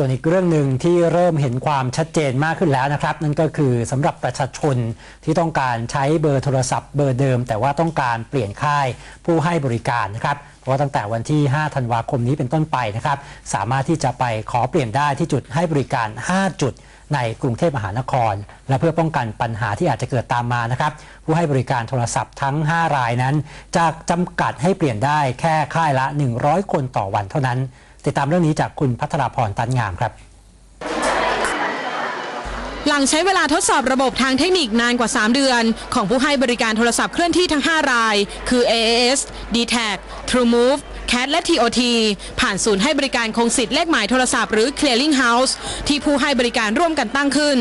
ส่วนอีกเรื่องหนึ่งที่เริ่มเห็นความชัดเจนมากขึ้นแล้วนะครับ นั่นก็คือสำหรับประชาชนที่ต้องการใช้เบอร์โทรศัพท์เบอร์เดิม แต่ว่าต้องการเปลี่ยนค่ายผู้ให้บริการนะครับเพราะว่าตั้งแต่วันที่ 5 ธันวาคมนี้เป็นต้นไปนะครับ สามารถที่จะไปขอเปลี่ยนได้ที่จุดให้บริการ 5 จุดในกรุงเทพมหานคร และเพื่อป้องกันปัญหาที่อาจจะเกิดตามมานะครับ ผู้ให้บริการโทรศัพท์ทั้ง 5 รายนั้นจะจำกัดให้เปลี่ยนได้แค่ค่ายละ 100 คนต่อวันเท่านั้น ติดตามเรื่องนี้จากคุณพัทราพรตันงามครับหลังใช้เวลาทดสอบระบบทางเทคนิคนานกว่า 3 เดือน ของผู้ให้บริการโทรศัพท์เคลื่อนที่ทั้ง 5 ราย คือ AAS d t a c TrueMove CAT และ TOT ผ่านศูนย์ให้บริการคงสิทธิ์เลขหมายโทรศัพท์หรือ Clearing House ที่ผู้ให้บริการร่วมกันตั้งขึ้น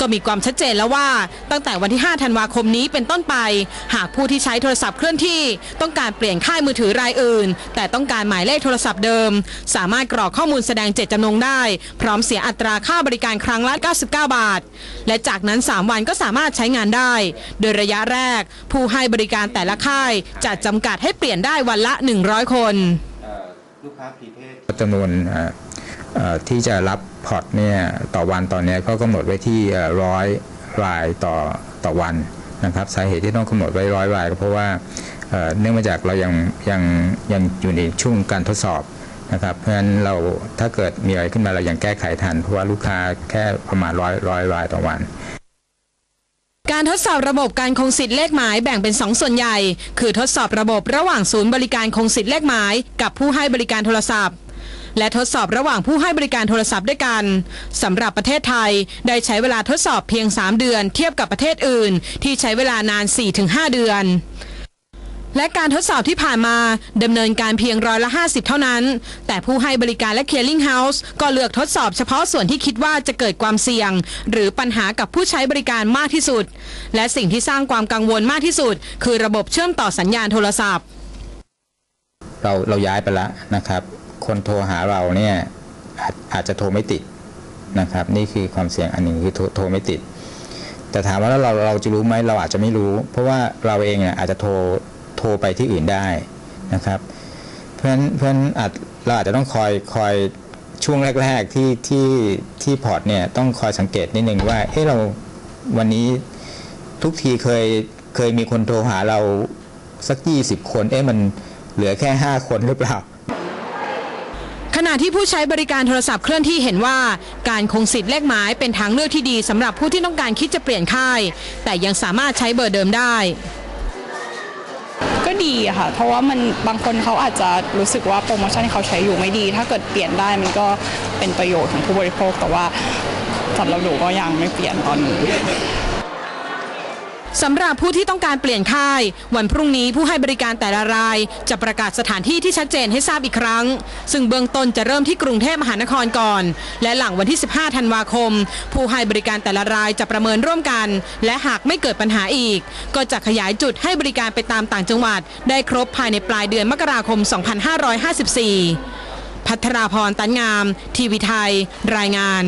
ก็มีความชัดเจนแล้วว่า ตั้งแต่วันที่ 5 ธันวาคมนี้เป็นต้นไป หากผู้ที่ใช้โทรศัพท์เคลื่อนที่ต้องการเปลี่ยนค่ายมือถือรายอื่น แต่ต้องการหมายเลขโทรศัพท์เดิม สามารถกรอกข้อมูลแสดงเจตจำนงได้ พร้อมเสียอัตราค่าบริการครั้งละ 99 บาท และจากนั้น 3 วันก็สามารถใช้งานได้ โดยระยะแรก ผู้ให้บริการแต่ละค่ายจะจำกัดให้เปลี่ยนได้วันละ 100 คน ลูกค้าพรีเพศจำนวนที่จะรับพอร์ตเนี่ยต่อวันตอนเนี้ยก็กำหนดไว้ที่ร้อยรายต่อต่อวันนะครับสาเหตุที่ต้องกำหนดไว้ร้อยรายก็เพราะว่าเนื่องมาจากเรายังยังยังอยู่ในช่วงการทดสอบนะครับเพราะฉะนั้นเราถ้าเกิดมีอะไรขึ้นมาเรายังแก้ไขทัน เพราะว่าลูกค้าแค่ประมาณร้อยร้อยรายต่อวัน การทดสอบระบบการคงสิทธิ์เลขหมายแบ่งเป็น 2 ส่วนใหญ่ คือทดสอบระบบระหว่างศูนย์บริการคงสิทธิ์เลขหมาย กับผู้ให้บริการโทรศัพท์ และทดสอบระหว่างผู้ให้บริการโทรศัพท์ด้วยกันสำหรับประเทศไทยได้ใช้เวลาทดสอบเพียง 3 เดือน เทียบกับประเทศอื่น ที่ใช้เวลานาน 4-5 เดือน และการทดสอบที่ผ่านมาดำเนินการเพียงร้อยละ 50 เท่านั้น แต่ผู้ให้บริการและ Clearing House ก็เลือกทดสอบเฉพาะส่วนที่คิดว่าจะเกิดความเสี่ยง หรือปัญหากับผู้ใช้บริการมากที่สุด และสิ่งที่สร้างความกังวลมากที่สุด คือระบบเชื่อมต่อสัญญาณโทรศัพท์ เราเราย้ายไปแล้วนะครับ คนโทรหาเราเนี่ยอาจอาจจะโทรไม่ติดนะครับ นี่คือความเสี่ยงอันหนึ่งคือโทรโทรไม่ติด แต่ถามว่าแล้วเราเราจะรู้ไหมเราอาจจะไม่รู้ เพราะว่าเราเองเนี่ยอาจจะโทร โทรไปที่อื่นได้นะครับ เพราะฉะนั้นเพราะฉะนั้นอาจเราอาจจะต้องคอยคอยช่วงแรก ๆ ที่ที่ที่พอร์ตเนี่ยต้องคอยสังเกตนิดนึงว่าเฮ้เราวันนี้ทุกทีเคยเคยมีคนโทรหาเราสักยี่สิบคน เอ๊ะมันเหลือแค่ห้าคนหรือเปล่า ขณะที่ผู้ใช้บริการโทรศัพท์เคลื่อนที่เห็นว่า การคงสิทธิ์เลขหมายเป็นทางเลือกที่ดีสำหรับผู้ที่ต้องการคิดจะเปลี่ยนค่าย แต่ยังสามารถใช้เบอร์เดิมได้ ดีค่ะ เพราะว่ามันบางคนเขาอาจจะรู้สึกว่าโปรโมชั่นที่เขาใช้อยู่ไม่ดี ถ้าเกิดเปลี่ยนได้มันก็เป็นประโยชน์ของผู้บริโภคแต่ว่าสำหรับหนูก็ยังไม่เปลี่ยนตอนนี้ สำหรับผู้ที่ต้องการเปลี่ยนค่าย วันพรุ่งนี้ผู้ให้บริการแต่ละราย จะประกาศสถานที่ที่ชัดเจนให้ทราบอีกครั้ง ซึ่งเบื้องต้นจะเริ่มที่กรุงเทพมหานครก่อน และหลังวันที่ 15 ธันวาคม ผู้ให้บริการแต่ละรายจะประเมินร่วมกัน และหากไม่เกิดปัญหาอีก ก็จะขยายจุดให้บริการไปตามต่างจังหวัด ได้ครบภายในปลายเดือนมกราคม 2554 พัทราพรตันงาม ทีวีไทย รายงาน